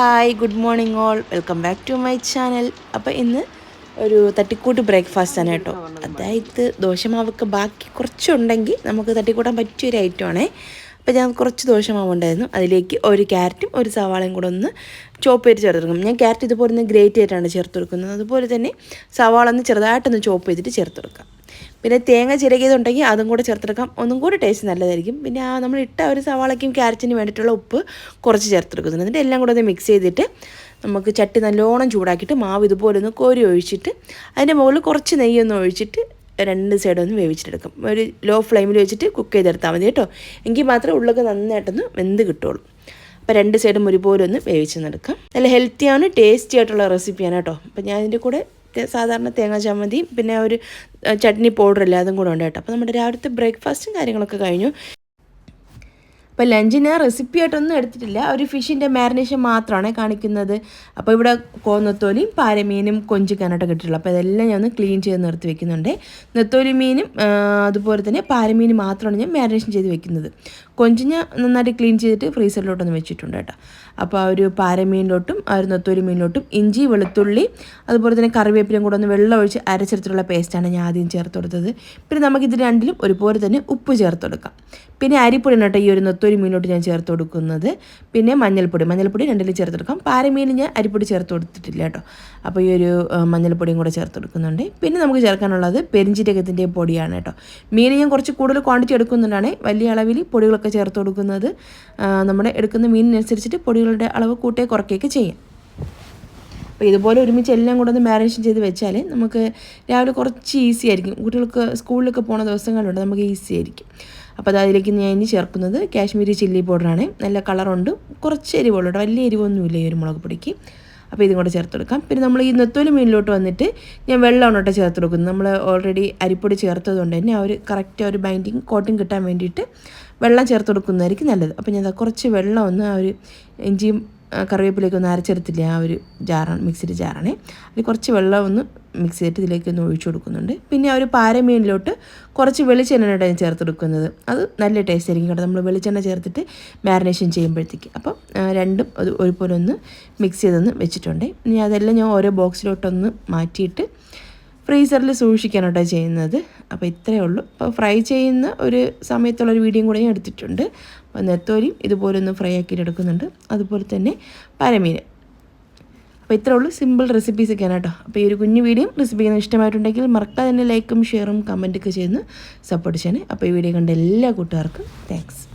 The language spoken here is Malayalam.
Hi good morning all welcome back to my channel അപ്പോൾ ഇന്ന് ഒരു തട്ടിക്കൂട്ട് ബ്രേക്ക്ഫാസ്റ്റ് ആണ് കേട്ടോ. അതായത് ദോശമാവൊക്കെ ബാക്കി കുറച്ചുണ്ടെങ്കിൽ നമുക്ക് തട്ടിക്കൂട്ടാൻ പറ്റിയൊരു ഐറ്റമാണേ അപ്പോൾ ഞാൻ കുറച്ച് ദോശമാവ് ഉണ്ടായിരുന്നു. അതിലേക്ക് ഒരു ക്യാരറ്റും ഒരു സവാളയും കൂടെ ഒന്ന് ചോപ്പ് ചെയ്ത് ചേർത്തെടുക്കും ഞാൻ ക്യാരറ്റ് ഇതുപോലെ ഒന്ന് ഗ്രേറ്റ് ചെയ്തിട്ടാണ് ചേർത്ത് കൊടുക്കുന്നത്. അതുപോലെ തന്നെ സവാള ഒന്ന് ചെറുതായിട്ടൊന്ന് ചോപ്പ് ചെയ്തിട്ട് ചേർത്ത് കൊടുക്കാം. പിന്നെ തേങ്ങ ചിരകിയതുണ്ടെങ്കിൽ അതും കൂടെ ചേർത്തെടുക്കാം. ഒന്നും കൂടി ടേസ്റ്റ് നല്ലതായിരിക്കും. പിന്നെ ആ നമ്മൾ ഇട്ട ഒരു സവാളയ്ക്കും ക്യാരറ്റിനും വേണ്ടിയിട്ടുള്ള ഉപ്പ് കുറച്ച് ചേർത്തെടുക്കുന്നുണ്ട്. എന്നിട്ട് എല്ലാം കൂടെ ഒന്ന് മിക്സ് ചെയ്തിട്ട് നമുക്ക് ചട്ടി നല്ലോണം ചൂടാക്കിയിട്ട് മാവ് ഇതുപോലെ ഒന്ന് കോരി ഒഴിച്ചിട്ട് അതിന്റെ മുകളിൽ കുറച്ച് നെയ്യൊന്ന് ഒഴിച്ചിട്ട് രണ്ട് സൈഡൊന്നും വേവിച്ചിട്ടെടുക്കും. ഒരു ലോ ഫ്ലെയിമിൽ വെച്ചിട്ട് കുക്ക് ചെയ്തെടുത്താൽ മതി കേട്ടോ. എങ്കിൽ മാത്രമേ ഉള്ളൊക്കെ നന്നായിട്ടൊന്ന് വെന്ത് കിട്ടുള്ളൂ. അപ്പോൾ രണ്ട് സൈഡും ഒരുപോലെ ഒന്ന് വേവിച്ചെന്നെടുക്കാം. നല്ല ഹെൽത്തിയാണ് ടേസ്റ്റി ആയിട്ടുള്ള റെസിപ്പിയാണ് കേട്ടോ. അപ്പോൾ ഞാൻ ഇതിന്റെ കൂടെ സാധാരണ തേങ്ങാ ചമ്മന്തി പിന്നെ ഒരു ചട്നി പൗഡർ അതും കൂടെ ഉണ്ട് കേട്ടോ. അപ്പോൾ നമ്മുടെ രാവിലത്തെ ബ്രേക്ക്ഫാസ്റ്റും കാര്യങ്ങളൊക്കെ കഴിഞ്ഞു. അപ്പോൾ ലഞ്ചിന് റെസിപ്പി ആയിട്ടൊന്നും എടുത്തിട്ടില്ല. ഒരു ഫിഷിന്റെ മാരിനേഷൻ മാത്രമാണ് കാണിക്കുന്നത്. അപ്പോൾ ഇവിടെ കോന്നത്തോലിയും പാരമീനും കൊഞ്ചിക്കാനായിട്ട് കിട്ടിയിട്ടുള്ളൂ അപ്പോൾ ഇതെല്ലാം ഞാൻ ഒന്ന് ക്ലീൻ ചെയ്ത് നിർത്തി വെക്കുന്നുണ്ട്. നെത്തോലി മീനും അതുപോലെ തന്നെ പാരമീനും മാത്രമാണ് ഞാൻ മാരിനേഷൻ ചെയ്ത് വെക്കുന്നത്. കൊഞ്ച് ഞാൻ നന്നായിട്ട് ക്ലീൻ ചെയ്തിട്ട് ഫ്രീസറിലോട്ടൊന്ന് വെച്ചിട്ടുണ്ട് കേട്ടോ. അപ്പോൾ ആ ഒരു പാരമീനിലോട്ടും ആ ഒരു നെത്തോലി മീനിലോട്ടും ഇഞ്ചി വെളുത്തുള്ളി അതുപോലെ തന്നെ കറിവേപ്പിലും കൂടെ ഒന്ന് വെള്ളം ഒഴിച്ച് അരച്ചെടുത്തിട്ടുള്ള പേസ്റ്റാണ് ഞാൻ ആദ്യം ചേർത്ത് കൊടുത്തത്. പിന്നെ നമുക്കിത് രണ്ടിലും ഒരുപോലെ തന്നെ ഉപ്പ് ചേർത്ത് കൊടുക്കാം. പിന്നെ അരിപ്പൊടി കേട്ടോ? ഈ ഒരു നെത്തോലി മീനോട്ട് ഞാൻ ചേർത്ത് കൊടുക്കുന്നത്. പിന്നെ മഞ്ഞൾപ്പൊടി. മഞ്ഞൾപ്പൊടി രണ്ടിലും ചേർത്ത് കൊടുക്കാം. പാരമീനിൽ ഞാൻ അരിപ്പൊടി ചേർത്ത് കൊടുത്തിട്ടില്ല കേട്ടോ. അപ്പോൾ ഈ ഒരു മഞ്ഞൾപ്പൊടിയും കൂടെ ചേർത്ത് കൊടുക്കുന്നുണ്ട്. പിന്നെ നമുക്ക് ചേർക്കാനുള്ളത് പെരിഞ്ചീരകത്തിന്റെ പൊടിയാണ് കേട്ടോ. മീൻ ഞാൻ കുറച്ച് കൂടുതൽ ക്വാണ്ടിറ്റി എടുക്കുന്നുണ്ടാണ്. വലിയ അളവിൽ പൊടികളൊക്കെ ചേർത്ത് കൊടുക്കുന്നത്. നമ്മുടെ എടുക്കുന്ന മീനിനനുസരിച്ചിട്ട് പൊടികളുടെ അളവ് കൂട്ടേ കുറയ്ക്കുകയൊക്കെ ചെയ്യാം. അപ്പോൾ ഇതുപോലെ ഒരുമിച്ച് എല്ലാം കൂടെ ഒന്ന് മാരിനേഷൻ ചെയ്ത് വെച്ചാൽ നമുക്ക് രാവിലെ കുറച്ച് ഈസി ആയിരിക്കും. കുട്ടികൾക്ക് സ്കൂളിലൊക്കെ പോകുന്ന ദിവസങ്ങളുണ്ട് നമുക്ക് ഈസി ആയിരിക്കും. അപ്പോൾ അത് അതിലേക്ക് ഞാൻ ഇനി ചേർക്കുന്നത് കാശ്മീരി ചില്ലി പൗഡറാണ്. നല്ല കളറുണ്ട്. കുറച്ച് എരിവുള്ളൂ വലിയ എരിവൊന്നുമില്ല ഈ ഒരു മുളക് പൊടിക്ക്. അപ്പോൾ ഇതും കൂടെ ചേർത്ത് കൊടുക്കാം. പിന്നെ നമ്മൾ ഈ നെത്തോലി മീനിലോട്ട് വന്നിട്ട് ഞാൻ വെള്ളമാണ് കേട്ടോ ചേർത്ത് കൊടുക്കുന്നത്. നമ്മൾ ഓൾറെഡി അരിപ്പൊടി ചേർത്തത് കൊണ്ട് തന്നെ ആ ഒരു കറക്റ്റ് ഒരു ബൈൻഡിങ് കോട്ടിങ് കിട്ടാൻ വേണ്ടിയിട്ട് വെള്ളം ചേർത്ത് കൊടുക്കുന്നതായിരിക്കും നല്ലത്. അപ്പോൾ ഞാൻ കുറച്ച് വെള്ളം ഒന്ന് ആ ഒരു ഇഞ്ചിയും കറിവേപ്പിലേക്ക് ഒന്ന് അരച്ചെടുത്തില്ലേ ആ ഒരു ജാറാണ് മിക്സിയുടെ ജാറാണേ. അതിൽ കുറച്ച് വെള്ളം ഒന്ന് മിക്സ് ചെയ്തിട്ട് ഇതിലേക്ക് ഒന്ന് ഒഴിച്ചു കൊടുക്കുന്നുണ്ട്. പിന്നെ ആ ഒരു പാരമീനിലോട്ട് കുറച്ച് വെളിച്ചെണ്ണയുടെ ഞാൻ ചേർത്തെടുക്കുന്നത് അത് നല്ല ടേസ്റ്റ് ആയിരിക്കും കേട്ടോ. നമ്മൾ വെളിച്ചെണ്ണ ചേർത്തിട്ട് മാരിനേഷൻ ചെയ്യുമ്പോഴത്തേക്ക്. അപ്പം രണ്ടും അത് ഒരുപോലെ ഒന്ന് മിക്സ് ചെയ്തൊന്ന് വെച്ചിട്ടുണ്ട്. ഇനി അതെല്ലാം ഞാൻ ഓരോ ബോക്സിലോട്ടൊന്ന് മാറ്റിയിട്ട് ഫ്രീസറിൽ സൂക്ഷിക്കാനാട്ടോ ചെയ്യുന്നത്. അപ്പോൾ ഇത്രയേ ഉള്ളൂ. അപ്പോൾ ഫ്രൈ ചെയ്യുന്ന ഒരു സമയത്തുള്ള ഒരു വീഡിയോയും കൂടെ ഞാൻ എടുത്തിട്ടുണ്ട്. അപ്പോൾ നെത്തോലിയും ഇതുപോലെ ഒന്ന് ഫ്രൈ ആക്കിയിട്ട് എടുക്കുന്നുണ്ട്. അതുപോലെ തന്നെ പരമീൻ. അപ്പോൾ ഇത്രയേ ഉള്ളൂ. സിമ്പിൾ റെസിപ്പീസൊക്കെയാണ് കേട്ടോ. അപ്പോൾ ഈ ഒരു കുഞ്ഞു വീഡിയോ റെസിപ്പി ഇഷ്ടമായിട്ടുണ്ടെങ്കിൽ മറക്കാതെ തന്നെ ലൈക്കും ഷെയറും കമന്റൊക്കെ ചെയ്യുന്ന. സപ്പോർട്ട് ചെയ്യണേ. അപ്പോൾ ഈ വീഡിയോ കണ്ട എല്ലാ കൂട്ടുകാർക്കും താങ്ക്സ്